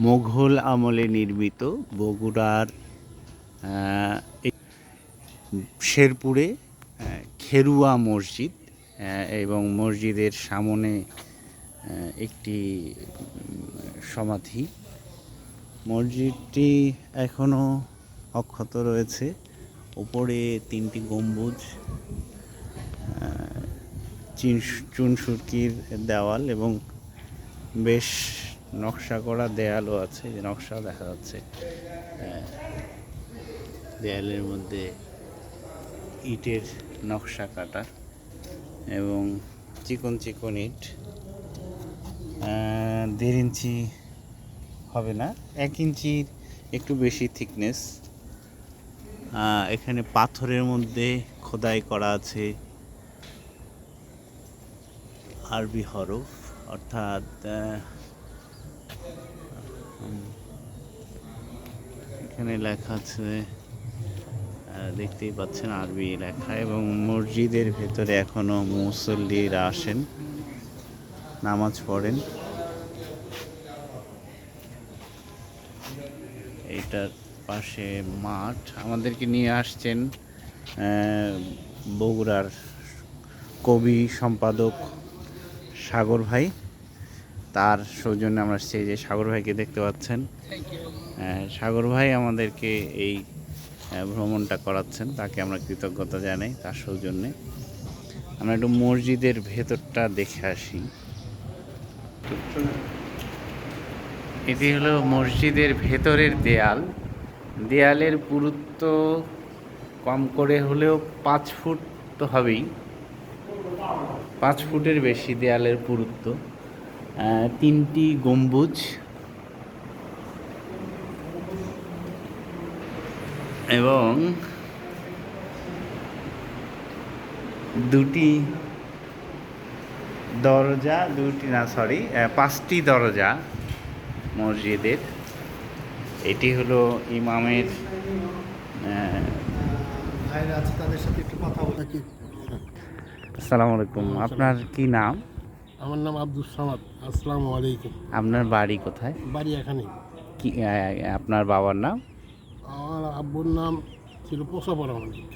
মোঘল আমলে নির্মিত বগুড়ার শেরপুরে খেরুয়া মসজিদ এবং মসজিদের সামনে একটি সমাধি। মসজিদটি এখনও অক্ষত রয়েছে। ওপরে তিনটি গম্বুজ চিন- চুনসুরকির দেওয়াল এবং বেশ নকশা করা দেয়ালও আছে যে নকশা দেখা যাচ্ছে। দেয়ালের মধ্যে ইটের নকশা কাটা এবং চিকন চিকন ইট। দেড় ইঞ্চি হবে না, এক ইঞ্চির একটু বেশি থিকনেস এখানে পাথরের মধ্যে খোদাই করা আছে আরবি হরফ, অর্থাৎ এখানে লেখা আছে দেখতেই পাচ্ছেন আরবি লেখা এবং মসজিদের ভেতরে এখনও মুসল্লিরা আসেন, নামাজ পড়েন। এইটার পাশে মাঠ, আমাদেরকে নিয়ে আসছেন বগুড়ার কবি সম্পাদক সাগর ভাই। তার সৌজন্যে আমরা সেই যে সাগর ভাইকে দেখতে পাচ্ছেন। সাগর ভাই আমাদেরকে এই ভ্রমণটা করাচ্ছেন, তাকে আমরা কৃতজ্ঞতা জানাই তার সৌজন্যে। আমরা একটু মসজিদের ভেতরটা দেখে আসি। এটি হলো মসজিদের ভেতরের দেয়াল। দেয়ালের পুরুত্ব কম করে হলেও পাঁচ ফুট তো হবেই। পাঁচ ফুটের বেশি দেয়ালের পুরুত্ব। তিনটি গম্বুজ। এবং দুটি দরজা দুটি না সরি পাঁচটি দরজা মসজিদের। এটি হলো ইমামের আসসালামু আলাইকুম। আপনার কি নাম? আমার নাম আব্দুল সামাদ। আসসালামু আলাইকুম। আপনার বাড়ি কোথায়? বাড়ি এখানে কি আপনার বাবার নাম? আমার আব্বুর নাম ছিল পোষা প্রামাণিক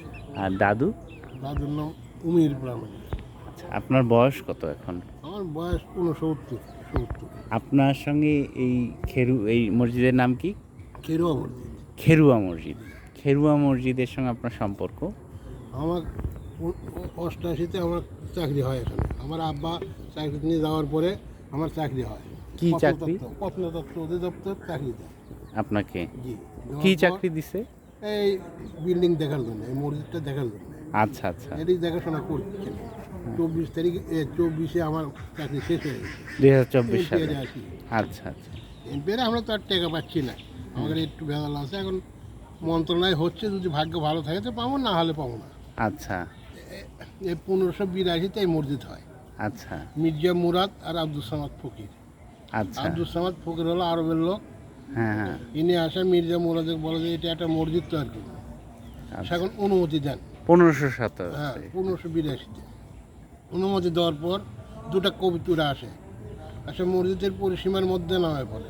আর দাদু? দাদুর নাম উমির প্রামাণিক আচ্ছা আপনার বয়স কত এখন? আমার বয়স উনসত্তর সত্তর। আপনার সঙ্গে এই খেরু এই মসজিদের নাম কি? খেরুয়া বলতে খেরুয়া মসজিদ। খেরুয়া মসজিদের সঙ্গে আপনার সম্পর্ক? আমার অষ্টাশিতে আমার চাকরি হয় এখানে। আমার আব্বা চাকরি নিয়ে যাওয়ার পরে আমার চাকরি হয়। কি চাকরি? প্রত্নতত্ত্ব- অধিদপ্তর চাকরি দেয়। আপনাকে? জি। কি চাকরি দিছে? এই বিল্ডিং দেখার জন্য এই মসজিদটা দেখার জন্য। আচ্ছা আচ্ছা। এদিক দেখাশোনা করছেন চব্বিশ তারিখ এ, চব্বিশে আমার চাকরি শেষ হয়ে গেছে। দুই হাজার চব্বিশ সালে। আচ্ছা আচ্ছা। এমপিআরে আমরা তো আর টাকা পাচ্ছি না। আমাদের একটু ভেজাল আছে। এখন মন্ত্রণালয় হচ্ছে যদি ভাগ্য ভালো থাকে তো পাবো না হলে পাবো না। আচ্ছা। পনেরোশো বিরাশিতে এই মসজিদ হয়। আচ্ছা। মির্জা মুরাদ আর আব্দুল সামাদ ফকির। আচ্ছা। আব্দুল সামাদ ফকির হলো আরবের লোক। হ্যাঁ হ্যাঁ। ইনি আসে মির্জা মুরাদকে বলে যে এটা একটা মসজিদ তৈরি করবে আচ্ছা। সেখন অনুমতি দেন। পনেরোশো সতেরো হ্যাঁ পনেরোশো বিরাশিতে অনুমতি দেওয়ার পর দুটা কবিতুরা আসে। আসে মসজিদের পরিসীমার মধ্যে নামে পড়ে।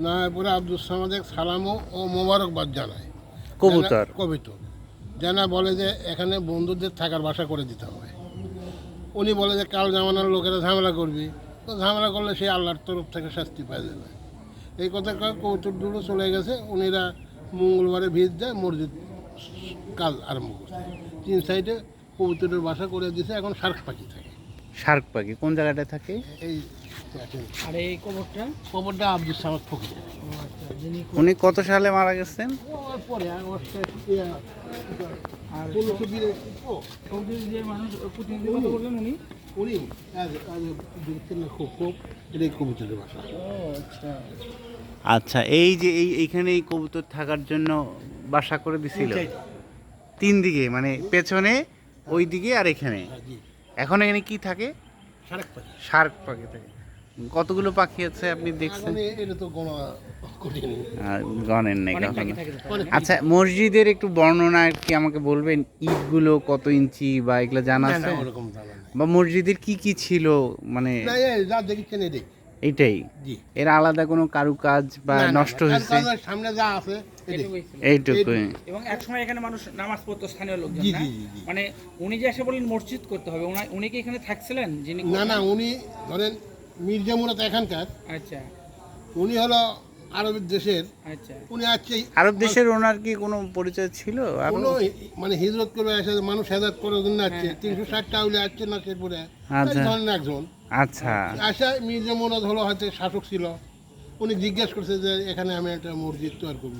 নামে পড়ে আব্দুল সামাদের সালামও ও মোবারকবাদ জানায়। কবুতর। কবিতর। জানা বলে যে এখানে বন্ধুদের থাকার বাসা করে দিতে হবে। উনি বলে যে কাল জামানার লোকেরা ঝামেলা করবি। তো ঝামেলা করলে সে আল্লাহর তরফ থেকে শাস্তি পাই যাবে এই কথা কৌতুর দুটো চলে গেছে। উনিরা মঙ্গলবারে ভিড় দেয় মসজিদ কাজ আরম্ভ করছে। তিন সাইডে কবুতরের বাসা করে দিছে এখন শার্ক পাখি থাকে। শার্ক পাখি। কোন জায়গাটায় থাকে? এই আর এই কবরটা? কবরটা আব্দুল সামাদ ফকির। আচ্ছা উনি কত সালে মারা গেছেন? পরে আর যে মানুষ প্রতিনিধি কথা বললেন উনি? উনি আজ আজ দেখছেন না খুব খুব এটাই কবুতরের বাসা। আচ্ছা। আচ্ছা এই যে এই এইখানে এই কবুতর থাকার জন্য বাসা করে দিছিল? তিন দিকে মানে পেছনে ওই দিকে আর এখানে? হ্যাঁ, এখন এখানে কি থাকে? শার্ক পাখি শার্ক পাখি থাকে। কতগুলো পাখি আছে আপনি দেখছেন? গণের নেই আচ্ছা মসজিদের একটু বর্ণনা কি আমাকে বলবেন? ইটগুলো কত ইঞ্চি বা এগুলো জানা আছে। বা মসজিদের কি কি ছিল? মানে এটাই। এর আলাদা কোনো কারুকাজ বা নষ্ট হয়েছে? সামনে যা আছে। এইটুকুই। এবং এক সময় এখানে মানুষ নামাজ পড়তো স্থানীয় লোকজন জি। মানে উনি যে এসে বললেন মসজিদ করতে হবে উনি- উনি কি এখানে থাকছিলেন যিনি না না উনি ধরেন মির্জা মুরাদ এখানকার। আচ্ছা। উনি হলো আরবের দেশের। আচ্ছা। উনি আসছে আরব দেশের ওনার কি কোনো পরিচয় ছিল? কোনো মানে হিজরত করে আসে মানুষ হেজাত করার জন্য আসছে তিনশো ষাটটা হলে আসছে না আচ্ছা। ধরনের একজন। আচ্ছা। আসা মির্জা মুরাদ হলো হয়তো শাসক ছিল। উনি জিজ্ঞেস করছে যে এখানে আমি একটা মসজিদ তৈরি করব।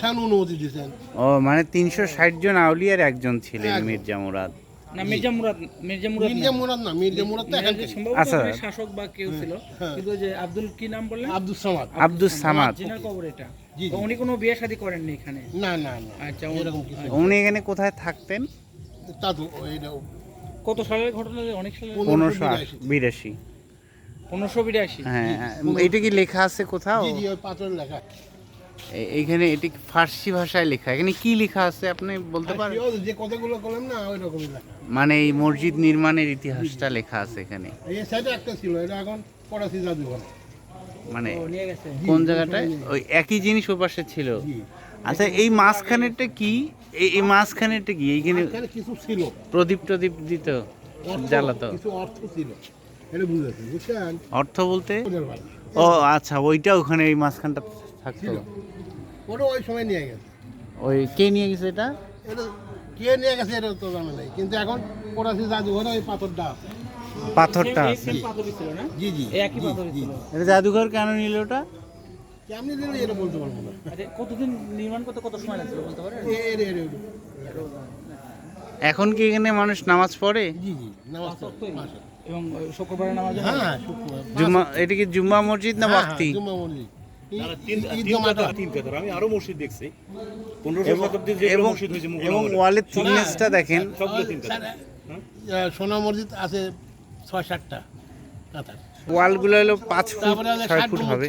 সান অনুমতি দিয়েছেন। ও মানে তিনশো ষাট জন আউলিয়ার একজন ছিলেন মির্জা মুরাদ। না মির্জা মুরাদ মির্জা মুরাদ মির্জা মুরাদ না মির্জা মুরাদ তো এখানকার আচ্ছা। শাসক বা কেউ ছিল। হ্যাঁ। কিন্তু যে আব্দুল কি নাম বললেন? আব্দুল সামাদ। আব্দুস সামাদ জিনার কবর এটা। উনি কোনো বিয়ে শাদী করেননি এখানে? না না না। আচ্ছা উনি- এখানে কোথায় থাকতেন? তা তো কত সালের ঘটনা অনেক সালের পনেরোশো বিরাশি। পনেরোশো বিরাশি। হ্যাঁ এটা কি লেখা আছে কোথাও? জি জি ওই পাথর লেখা। এইখানে এটি ফার্সি ভাষায় লেখা। এখানে কি লেখা আছে আপনি বলতে পারেন? যে কথাগুলো করলাম না ওই রকমই লেখা। মানে এই মসজিদ নির্মাণের ইতিহাসটা লেখা আছে এখানে। এই সাইডে একটা ছিল এটা এখন পড়াশি জাদুঘর। মানে ও নিয়ে গেছে। কোন জায়গাটায় ওই একই জিনিস ও পাশে ছিল। আচ্ছা এই মাঝখানেরটা কি? এই এই মাঝখানেরটা কি? এইখানে কিছু ছিল। প্রদীপ টদীপ দিত জ্বালাতো। কিছু অর্থ ছিল। এটা বুঝেছি বুঝছেন? অর্থ বলতে? ও আচ্ছা ওইটা ওখানে এই মাঝখানটা থাকতো। ওটা ওই সময় নিয়ে গেছে। ওই কে নিয়ে গেছে এটা? এটা কে নিয়ে গেছে এটা তো জানা নেই। কিন্তু এখন পড়াশি জাদুঘরে ওই পাথরটা আছে। পাথরটা এই আছে। same পাথরই ছিল না? জি জি একই ছিল। এটা জাদুঘর কেন নিল ওটা? কেমনি দিলে এটা বলতে পারব না। আচ্ছা কতদিন নির্মাণ করতে কত সময় লাগছিল বলতে পারেন? এ- এর এর এর- এখন কি এখানে মানুষ নামাজ পড়ে? জি জি নামাজ পড়ে। এবং ওই শুক্রবারে নামাজ হয়? হ্যাঁ হ্যাঁ শুক্রবার। জুম্মা এটা কি জুম্মা মসজিদ না হ্যাঁ, বাক্তি হ্যাঁ, জুম্মা মসজিদ। ই- না, না, তিন- ঈদ তিন জমাটা কাতার, তিন কাতার। আমি আরও মসজিদ দেখছি। এবং শতাব্দীর যে এবং মসজিদ হয়েছে মুঘল এবং আমলে। ওয়ালের থিকনেসটা দেখেন। সবগুলো তিন কাতার। স্যার, আহ, সোনা মসজিদ আছে ছয় সাতটা ওয়ালগুলো হলো পাঁচ ফুট ছয় ফুট হবে।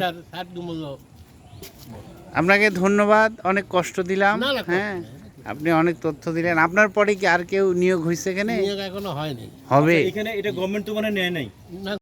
আপনাকে ধন্যবাদ অনেক কষ্ট দিলাম। হ্যাঁ আপনি অনেক তথ্য দিলেন। আপনার পরে কি আর কেউ নিয়োগ হয়েছে এখানে? নিয়োগ এখনও হয়নি। হবে। এখানে এটা গভর্নমেন্ট তো মানে নেয় নাই? না